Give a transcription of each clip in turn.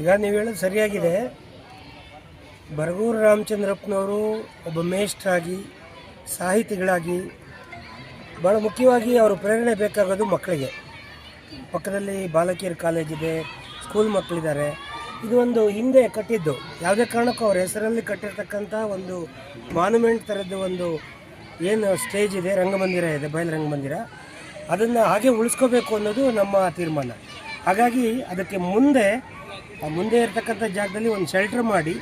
ಈಗ ನೀವು ಹೇಳೋದು ಸರಿಯಾಗಿದೆ. ಬರಗೂರು ರಾಮಚಂದ್ರಪ್ಪನವರು ಒಬ್ಬ ಮೇಷ್ಟ್ರಾಗಿ, ಸಾಹಿತಿಗಳಾಗಿ ಭಾಳ ಮುಖ್ಯವಾಗಿ ಅವರು ಪ್ರೇರಣೆ ಬೇಕಾಗೋದು ಮಕ್ಕಳಿಗೆ. ಪಕ್ಕದಲ್ಲಿ ಬಾಲಕಿಯರ ಕಾಲೇಜ್ ಇದೆ, ಸ್ಕೂಲ್ ಮಕ್ಕಳಿದ್ದಾರೆ. ಇದು ಒಂದು ಹಿಂದೆ ಕಟ್ಟಿದ್ದು. ಯಾವುದೇ ಕಾರಣಕ್ಕೂ ಅವ್ರ ಹೆಸರಲ್ಲಿ ಕಟ್ಟಿರ್ತಕ್ಕಂಥ ಒಂದು ಮಾನ್ಯುಮೆಂಟ್ ಥರದ್ದು ಒಂದು ಏನು ಸ್ಟೇಜ್ ಇದೆ, ರಂಗಮಂದಿರ ಇದೆ, ಬಯಲು ರಂಗಮಂದಿರ. ಅದನ್ನು ಹಾಗೆ ಉಳಿಸ್ಕೋಬೇಕು ಅನ್ನೋದು ನಮ್ಮ ತೀರ್ಮಾನ. ಹಾಗಾಗಿ ಅದಕ್ಕೆ ಮುಂದೆ ಆ ಮುಂದೆ ಇರತಕ್ಕಂಥ ಜಾಗದಲ್ಲಿ ಒಂದು ಶೆಲ್ಟರ್ ಮಾಡಿ,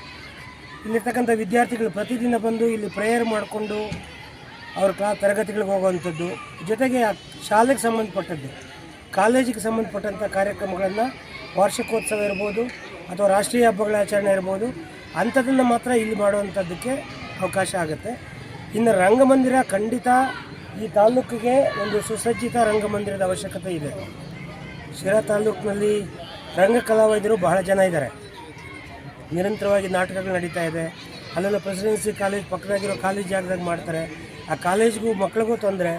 ಇಲ್ಲಿರ್ತಕ್ಕಂಥ ವಿದ್ಯಾರ್ಥಿಗಳು ಪ್ರತಿದಿನ ಬಂದು ಇಲ್ಲಿ ಪ್ರೇಯರ್ ಮಾಡಿಕೊಂಡು ಅವ್ರ ಕ್ಲಾ ತರಗತಿಗಳಿಗೆ ಹೋಗುವಂಥದ್ದು. ಜೊತೆಗೆ ಶಾಲೆಗೆ ಸಂಬಂಧಪಟ್ಟದ್ದು, ಕಾಲೇಜಿಗೆ ಸಂಬಂಧಪಟ್ಟಂಥ ಕಾರ್ಯಕ್ರಮಗಳನ್ನು ವಾರ್ಷಿಕೋತ್ಸವ ಇರ್ಬೋದು ಅಥವಾ ರಾಷ್ಟ್ರೀಯ ಹಬ್ಬಗಳ ಆಚರಣೆ ಇರ್ಬೋದು ಅಂಥದ್ದನ್ನು ಮಾತ್ರ ಇಲ್ಲಿ ಮಾಡುವಂಥದ್ದಕ್ಕೆ ಅವಕಾಶ ಆಗುತ್ತೆ. ಇನ್ನು ರಂಗಮಂದಿರ ಖಂಡಿತ ಈ ತಾಲೂಕಿಗೆ ಒಂದು ಸುಸಜ್ಜಿತ ರಂಗಮಂದಿರದ ಅವಶ್ಯಕತೆ ಇದೆ. ಶಿರಾ ತಾಲೂಕಿನಲ್ಲಿ ರಂಗ ಕಲಾವಿದರು ಬಹಳ ಜನ ಇದ್ದಾರೆ. ನಿರಂತರವಾಗಿ ನಾಟಕಗಳು ನಡೀತಾ ಇದೆ. ಅಲ್ಲೆಲ್ಲ ಪ್ರೆಸಿಡೆನ್ಸಿ ಕಾಲೇಜ್ ಪಕ್ಕದಾಗಿರೋ ಕಾಲೇಜ್ ಜಾಗದಾಗ ಮಾಡ್ತಾರೆ. ಆ ಕಾಲೇಜ್ಗೂ ಮಕ್ಳಿಗೂ ತೊಂದರೆ.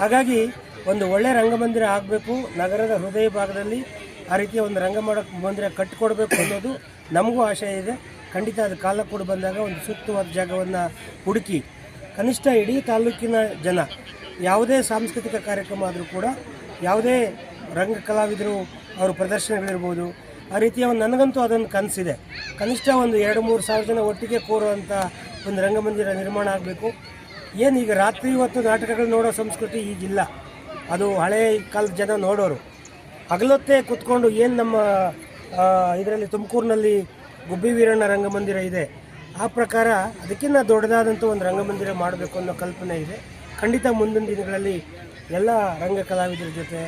ಹಾಗಾಗಿ ಒಂದು ಒಳ್ಳೆ ರಂಗಮಂದಿರ ಆಗಬೇಕು. ನಗರದ ಹೃದಯ ಭಾಗದಲ್ಲಿ ಆ ರೀತಿಯ ಒಂದು ರಂಗ ಮಂದಿರ ಕಟ್ಟಿಕೊಡ್ಬೇಕು ಅನ್ನೋದು ನಮಗೂ ಆಶಯ ಇದೆ. ಖಂಡಿತ ಅದು ಕಾಲ ಕೂಡ ಬಂದಾಗ ಒಂದು ಸೂಕ್ತವಾದ ಜಾಗವನ್ನು ಹುಡುಕಿ. ಕನಿಷ್ಠ ಇಡೀ ತಾಲೂಕಿನ ಜನ ಯಾವುದೇ ಸಾಂಸ್ಕೃತಿಕ ಕಾರ್ಯಕ್ರಮ ಆದರೂ ಕೂಡ ಯಾವುದೇ ರಂಗ ಕಲಾವಿದರು ಅವ್ರ ಪ್ರದರ್ಶನಗಳಿರ್ಬೋದು. ಆ ರೀತಿಯ ಒಂದು ನನಗಂತೂ ಅದೊಂದು ಕನಸಿದೆ. ಕನಿಷ್ಠ ಒಂದು ಎರಡು ಮೂರು ಸಾವಿರ ಜನ ಒಟ್ಟಿಗೆ ಕೋರುವಂಥ ಒಂದು ರಂಗಮಂದಿರ ನಿರ್ಮಾಣ ಆಗಬೇಕು. ಏನು ಈಗ ರಾತ್ರಿ ಇವತ್ತು ನಾಟಕಗಳು ನೋಡೋ ಸಂಸ್ಕೃತಿ ಈಗಿಲ್ಲ. ಅದು ಹಳೆ ಕಾಲದ ಜನ ನೋಡೋರು. ಹಗಲೊತ್ತೇ ಕುತ್ಕೊಂಡು ಏನು ನಮ್ಮ ಇದರಲ್ಲಿ ತುಮಕೂರಿನಲ್ಲಿ ಗುಬ್ಬಿ ವೀರಣ್ಣ ರಂಗಮಂದಿರ ಇದೆ. ಆ ಪ್ರಕಾರ ಅದಕ್ಕಿಂತ ದೊಡ್ಡದಾದಂಥ ಒಂದು ರಂಗಮಂದಿರ ಮಾಡಬೇಕು ಅನ್ನೋ ಕಲ್ಪನೆ ಇದೆ. ಖಂಡಿತ ಮುಂದಿನ ದಿನಗಳಲ್ಲಿ ಎಲ್ಲ ರಂಗ ಕಲಾವಿದರ ಜೊತೆ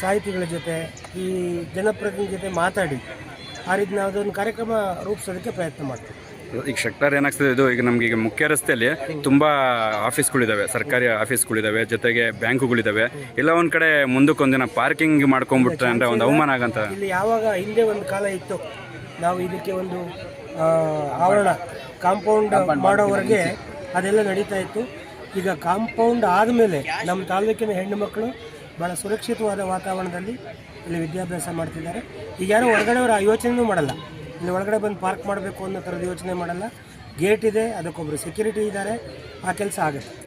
ಸಾಹಿತಿಗಳ ಜೊತೆ ಈ ಜನಪ್ರತಿನಿಧಿ ಜೊತೆ ಮಾತಾಡಿ ಆ ರೀತಿ ನಾವು ಅದೊಂದು ಕಾರ್ಯಕ್ರಮ ರೂಪಿಸೋದಕ್ಕೆ ಪ್ರಯತ್ನ ಮಾಡ್ತೀವಿ. ಈಗ ಸೆಕ್ಟರ್ ಏನಾಗ್ತದೆ ಇದು ಈಗ ನಮ್ಗೆ ಈಗ ಮುಖ್ಯ ರಸ್ತೆಯಲ್ಲಿ ತುಂಬ ಆಫೀಸ್ಗಳಿದ್ದಾವೆ ಸರ್ಕಾರಿ ಆಫೀಸ್ಗಳಿದ್ದಾವೆ ಜೊತೆಗೆ ಬ್ಯಾಂಕುಗಳಿದಾವೆ. ಎಲ್ಲ ಒಂದು ಕಡೆ ಮುಂದಕ್ಕೆ ಒಂದಿನ ಪಾರ್ಕಿಂಗ್ ಮಾಡ್ಕೊಂಡ್ಬಿಟ್ರೆ ಅಂದ್ರೆ ಒಂದು ಅವಮಾನ ಆಗಂತ? ಇಲ್ಲಿ ಯಾವಾಗ ಹಿಂದೆ ಒಂದು ಕಾಲ ಇತ್ತು ನಾವು ಇದಕ್ಕೆ ಒಂದು ಆ, ಆವರಣ ಕಾಂಪೌಂಡ್ ಮಾಡೋವರೆಗೆ ಅದೆಲ್ಲ ನಡೀತಾ ಇತ್ತು. ಈಗ ಕಾಂಪೌಂಡ್ ಆದಮೇಲೆ ನಮ್ಮ ತಾಲೂಕಿನ ಹೆಣ್ಣು ಮಕ್ಕಳು ಭಾಳ ಸುರಕ್ಷಿತವಾದ ವಾತಾವರಣದಲ್ಲಿ ಇಲ್ಲಿ ವಿದ್ಯಾಭ್ಯಾಸ ಮಾಡ್ತಿದ್ದಾರೆ. ಈಗ ಯಾರು ಹೊರಗಡೆಯವರು ಆ ಯೋಚನೆಯೂ ಮಾಡಲ್ಲ. ಇಲ್ಲಿ ಒಳಗಡೆ ಬಂದು ಪಾರ್ಕ್ ಮಾಡಬೇಕು ಅನ್ನೋ ಥರದ ಯೋಚನೆ ಮಾಡಲ್ಲ. ಗೇಟ್ ಇದೆ ಅದಕ್ಕೊಬ್ಬರು ಸೆಕ್ಯೂರಿಟಿ ಇದ್ದಾರೆ. ಆ ಕೆಲಸ ಆಗುತ್ತೆ.